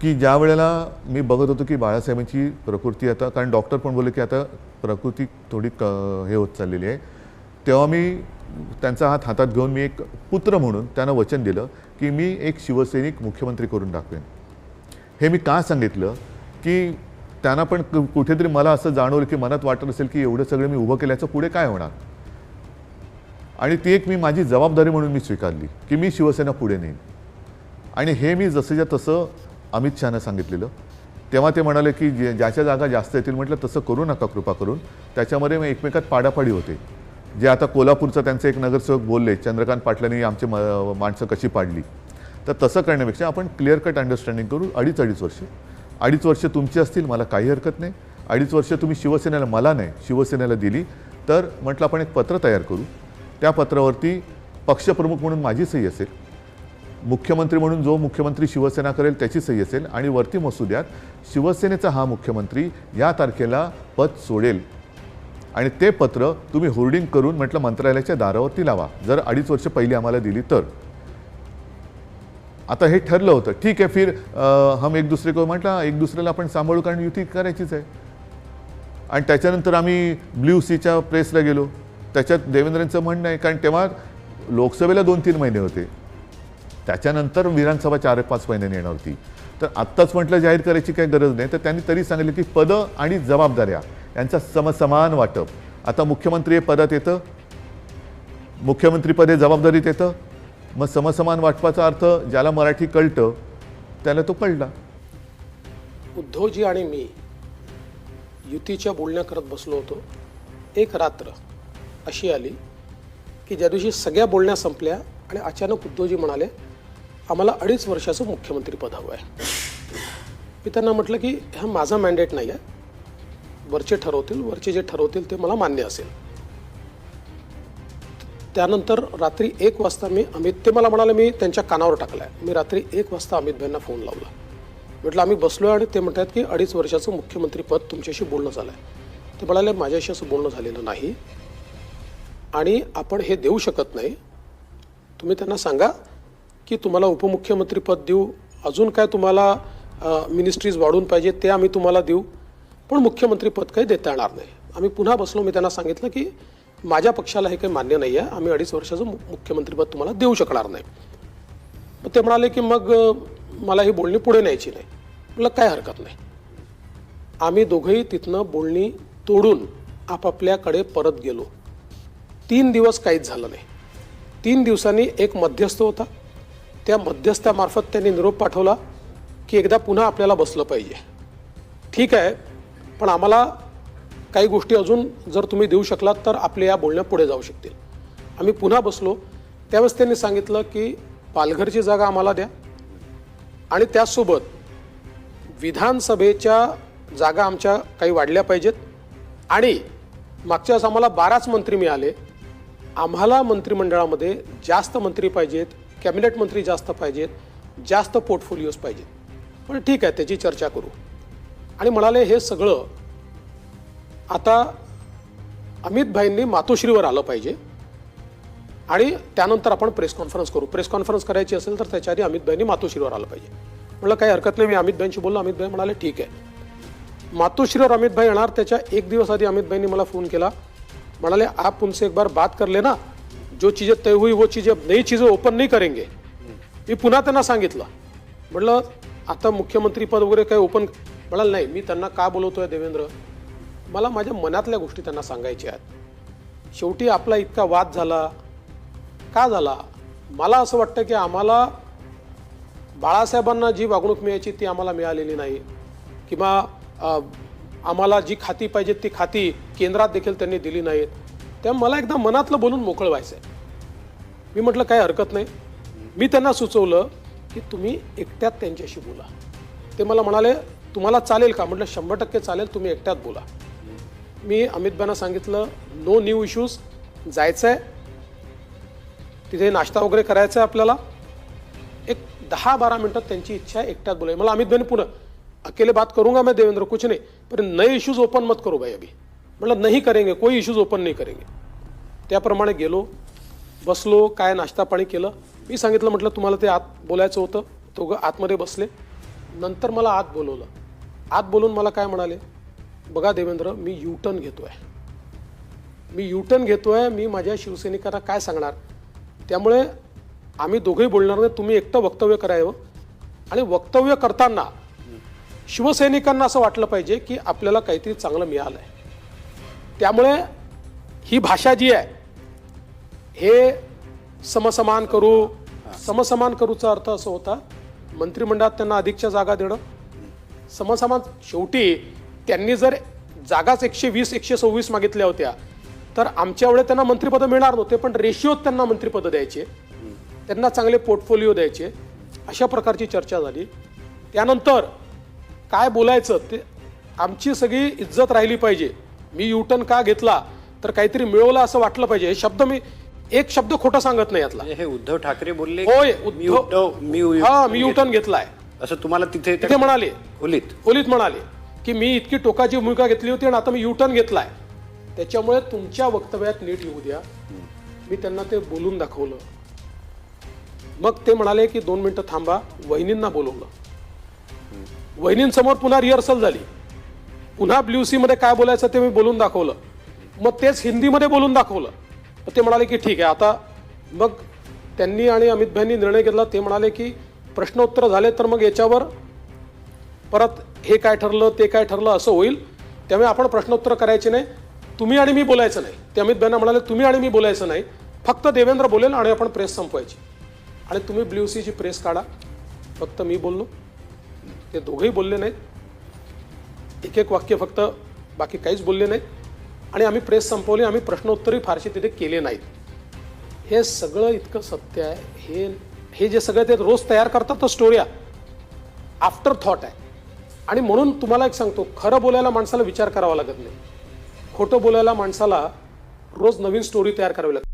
की ज्या वेळेला मी बघत होतो की बाळासाहेबांची प्रकृती आता कारण डॉक्टर पण बोलले की आता प्रकृती थोडी क हे होत चाललेली आहे. तेव्हा मी त्यांचा हात हातात घेऊन मी एक पुत्र म्हणून त्यांना वचन दिलं की मी एक शिवसैनिक मुख्यमंत्री करून दाखवेन. हे मी का सांगितलं? की त्यांना पण कुठेतरी मला असं जाणवलं की मनात वाटत असेल की एवढं सगळं मी उभं केल्याचं पुढे काय होणार? आणि ती एक मी माझी जबाबदारी म्हणून मी स्वीकारली की मी शिवसेना पुढे नेईन. आणि हे मी जसंच्या तसं अमित शहानं सांगितलेलं. तेव्हा ते म्हणाले की जे ज्याच्या जागा जास्त येतील म्हटलं तसं करू नका कृपा करून. त्याच्यामध्ये मग एकमेकात पाडापाडी होते. जे आता कोल्हापूरचं त्यांचे एक नगरसेवक बोलले चंद्रकांत पाटलांनी आमची म- माणसं कशी पाडली. तर तसं करण्यापेक्षा आपण क्लिअर कट अंडरस्टँडिंग करू. अडीच अडीच वर्ष. अडीच वर्ष तुमची असतील मला काही हरकत नाही. अडीच वर्ष तुम्ही शिवसेनेला मला नाही शिवसेनेला दिली. तर म्हटलं आपण एक पत्र तयार करू. त्या पत्रावरती पक्षप्रमुख म्हणून माझी सही असेल. मुख्यमंत्री म्हणून जो मुख्यमंत्री शिवसेना करेल त्याची सही असेल आणि वरती मसुद्यात शिवसेनेचा हा मुख्यमंत्री या तारखेला पद सोडेल. आणि ते पत्र तुम्ही होर्डिंग करून म्हटलं मंत्रालयाच्या दारावरती लावा. जर अडीच वर्ष पहिली आम्हाला दिली तर. आता हे ठरलं होतं. ठीक आहे फिर हम एक दुसरे को म्हटलं एक दुसऱ्याला आपण सांभाळू कारण युती करायचीच आहे. आणि त्याच्यानंतर आम्ही ब्ल्यू सीच्या प्रेसला गेलो. त्याच्यात देवेंद्रांचं म्हणणं आहे कारण तेव्हा लोकसभेला दोन तीन महिने होते. त्याच्यानंतर विधानसभा चार पाच महिन्यांनी येणार होती. तर आत्ताच म्हटलं जाहीर करायची काही गरज नाही. तर त्यांनी तरी सांगितलं की पदं आणि जबाबदाऱ्या यांचा समसमान वाटप. आता मुख्यमंत्री हे पदात येतं. मुख्यमंत्रीपद हे जबाबदारीत येतं. मग समसमान वाटपाचा अर्थ ज्याला मराठी कळतं त्याला तो कळला. उद्धवजी आणि मी युतीच्या बोलण्या करत बसलो होतो. एक रात्र अशी आली की ज्या दिवशी सगळ्या बोलण्या संपल्या आणि अचानक उद्धवजी म्हणाले आम्हाला अडीच वर्षाचं मुख्यमंत्रीपद हवं आहे. मी त्यांना म्हटलं की हा माझा मॅन्डेट नाही आहे वरचे ठरवतील वरचे जे ठरवतील ते मला मान्य असेल. त्यानंतर रात्री एक वाजता मी अमित ते मला म्हणाले मी त्यांच्या कानावर टाकलाय. मी रात्री एक वाजता अमित भाईंना फोन लावला. म्हटलं आम्ही बसलो आणि ते म्हणतात की अडीच वर्षाचं मुख्यमंत्रीपद तुमच्याशी बोलणं झालं आहे ते म्हणाले माझ्याशी असं बोलणं झालेलं नाही आणि आपण हे देऊ शकत नाही. तुम्ही त्यांना सांगा की तुम्हाला उपमुख्यमंत्रीपद देऊ. अजून काय तुम्हाला मिनिस्ट्रीज वाढून पाहिजे ते आम्ही तुम्हाला देऊ. पण मुख्यमंत्रीपद काही देता येणार नाही. आम्ही पुन्हा बसलो मी त्यांना सांगितलं की माझ्या पक्षाला हे काही मान्य नाही आहे आम्ही अडीच वर्षाचं मुख्यमंत्रीपद तुम्हाला देऊ शकणार नाही. मग ते म्हणाले की मग मला ही बोलणी पुढे न्यायची नाही. म्हटलं काय हरकत नाही. आम्ही दोघंही तिथनं बोलणी तोडून आपापल्याकडे परत गेलो. तीन दिवस काहीच झालं नाही. तीन दिवसांनी एक मध्यस्थ होता. त्या मध्यस्थामार्फत त्यांनी निरोप पाठवला की एकदा पुन्हा आपल्याला बसलं पाहिजे. ठीक आहे पण आम्हाला काही गोष्टी अजून जर तुम्ही देऊ शकलात तर आपल्या या बोलण्या पुढे जाऊ शकतील. आम्ही पुन्हा बसलो. त्यावेळेस त्यांनी सांगितलं की पालघरची जागा आम्हाला द्या आणि त्याचसोबत विधानसभेच्या जागा आमच्या काही वाढल्या पाहिजेत आणि मागच्या वेळेस आम्हाला बाराच मंत्री मिळाले. आम्हाला मंत्रिमंडळामध्ये जास्त मंत्री पाहिजेत. कॅबिनेट मंत्री जास्त पाहिजेत जास्त पोर्टफोलिओज पाहिजेत पण ठीक आहे त्याची चर्चा करू. आणि म्हणाले हे सगळं आता अमित भाईंनी मातोश्रीवर आलं पाहिजे. आणि त्यानंतर आपण प्रेस कॉन्फरन्स करू. प्रेस कॉन्फरन्स करायची असेल तर त्याच्या आधी अमितभाईंनी मातोश्रीवर आलं पाहिजे. म्हटलं काही हरकत नाही मी अमितभाईंशी बोललो अमितभाई म्हणाले ठीक आहे. मातोश्रीवर अमितभाई येणार त्याच्या एक दिवस आधी अमितभाईंनी मला फोन केला. म्हणाले आप उनसे एक बार बात करले ना जो चीज़ें तय हुई वो चीज़ें नई चीज़ें ओपन नहीं करेंगे। मी पुन्हा त्यांना सांगितलं. म्हटलं आता मुख्यमंत्री पद वगैरे काही ओपन म्हणाल नाही. मी त्यांना का बोलवतोय देवेंद्र? मला माझ्या मनातल्या गोष्टी त्यांना सांगायच्या आहेत. शेवटी आपला इतका वाद झाला. का झाला? मला असं वाटतं की आम्हाला बाळासाहेबांना जी वागणूक मिळायची ती आम्हाला मिळालेली नाही. किंवा आम्हाला जी खाती पाहिजेत ती खाती केंद्रात देखील त्यांनी दिली नाहीत. त्या मला एकदा मनातलं बोलून मोकळं व्हायचं आहे मी म्हटलं काय हरकत नाही. मी त्यांना सुचवलं की तुम्ही एकट्यात त्यांच्याशी बोला. ते मला म्हणाले तुम्हाला चालेल का? म्हटलं शंभर टक्के चालेल तुम्ही एकट्यात बोला. मी अमितबाईंना सांगितलं नो न्यू इश्यूज जायचं आहे तिथे नाश्ता वगैरे करायचा आहे आपल्याला. एक दहा बारा मिनटात त्यांची इच्छा आहे एकट्यात बोलाय मला अमित पुन्हा अकेले बात करूंगा मैं देवेंद्र कुछ नहीं. पर नए इश्यूज ओपन मत करो भाई अभी. मतलब नहीं करेंगे. कोई इश्यूज ओपन नहीं करेंगे. त्याप्रमाणे गेलो. बसलो काय नाश्ता पाणी केलं? मी सांगितलं म्हटलं तुम्हाला ते आत बोलायचं होतं. दोघं आतमध्ये बसले. नंतर मला आत बोलवलं. आत बोलून मला काय म्हणाले? बघा देवेंद्र मी युटर्न आहे मी युटर्न आहे मी माझ्या शिवसैनिकांना काय सांगणार? त्यामुळे आम्ही दोघंही बोलणार नाही तुम्ही एकटं वक्तव्य करावं आणि वक्तव्य करताना शिवसैनिकांना असं वाटलं पाहिजे की आपल्याला काहीतरी चांगलं मिळालं आहे त्यामुळे ही भाषा जी आहे हे समसमान करू समसमान करूचा अर्थ असं होता मंत्रिमंडळात त्यांना अधिकच्या जागा देणं. समसमान शेवटी त्यांनी जर जागाच एकशे वीस एकशे सव्वीस मागितल्या होत्या तर आमच्या वेळे त्यांना मंत्रिपद मिळणार नव्हते पण रेशिओत त्यांना मंत्रिपद द्यायचे. त्यांना चांगले पोर्टफोलिओ द्यायचे. अशा प्रकारची चर्चा झाली. त्यानंतर काय बोलायचं ते आमची सगळी इज्जत राहिली पाहिजे. मी युटर्न का घेतला तर काहीतरी मिळवलं असं वाटलं पाहिजे. हे शब्द मी एक शब्द खोटा सांगत नाही यातला. हे उद्धव ठाकरे बोलले होय मी उद्धव मी उ- हा मी युटर्न घेतलाय. असं तुम्हाला तिथे तिथे म्हणाले. खोलीत? खोलीत म्हणाले की मी इतकी टोकाची भूमिका घेतली होती आणि आता मी युटर्न घेतलाय. त्याच्यामुळे तुमच्या वक्तव्यात नीट येऊ द्या. मी त्यांना ते बोलून दाखवलं. मग ते म्हणाले की दोन मिनिटं थांबा वहिनींना बोलवलं. वहिनींसमोर पुन्हा रिहर्सल झाली. पुन्हा ब्ल्यू मध्ये काय बोलायचं ते मी बोलून दाखवलं. मग तेच हिंदीमध्ये बोलून दाखवलं. ते म्हणाले की ठीक आहे आता मग त्यांनी आणि अमित भाईंनी निर्णय घेतला. ते म्हणाले की प्रश्नोत्तर झाले तर मग याच्यावर परत हे काय ठरलं ते काय ठरलं असं होईल. त्यामुळे आपण प्रश्नोत्तर करायचे नाही. तुम्ही आणि मी बोलायचं नाही. ते अमित भाईंना म्हणाले तुम्ही आणि मी बोलायचं नाही. फक्त देवेंद्र बोलेल आणि आपण प्रेस संपवायची. आणि तुम्ही ब्ल्यू सीची प्रेस काढा. फक्त मी बोललो. ते दोघेही बोलले नाहीत. एक एक वाक्य फक्त बाकी काहीच बोलले नाहीत. आणि आम्ही प्रेस संपवली आम्ही प्रश्नोत्तरही फारसे तिथे केले नाहीत. हे सगळं इतकं सत्य आहे. हे हे जे सगळं ते रोज तयार करतात तर स्टोऱ्या आफ्टर थॉट आहे. आणि म्हणून तुम्हाला एक सांगतो खरं बोलायला माणसाला विचार करावा लागत नाही. खोटं बोलायला माणसाला रोज नवीन स्टोरी तयार करावी लागते.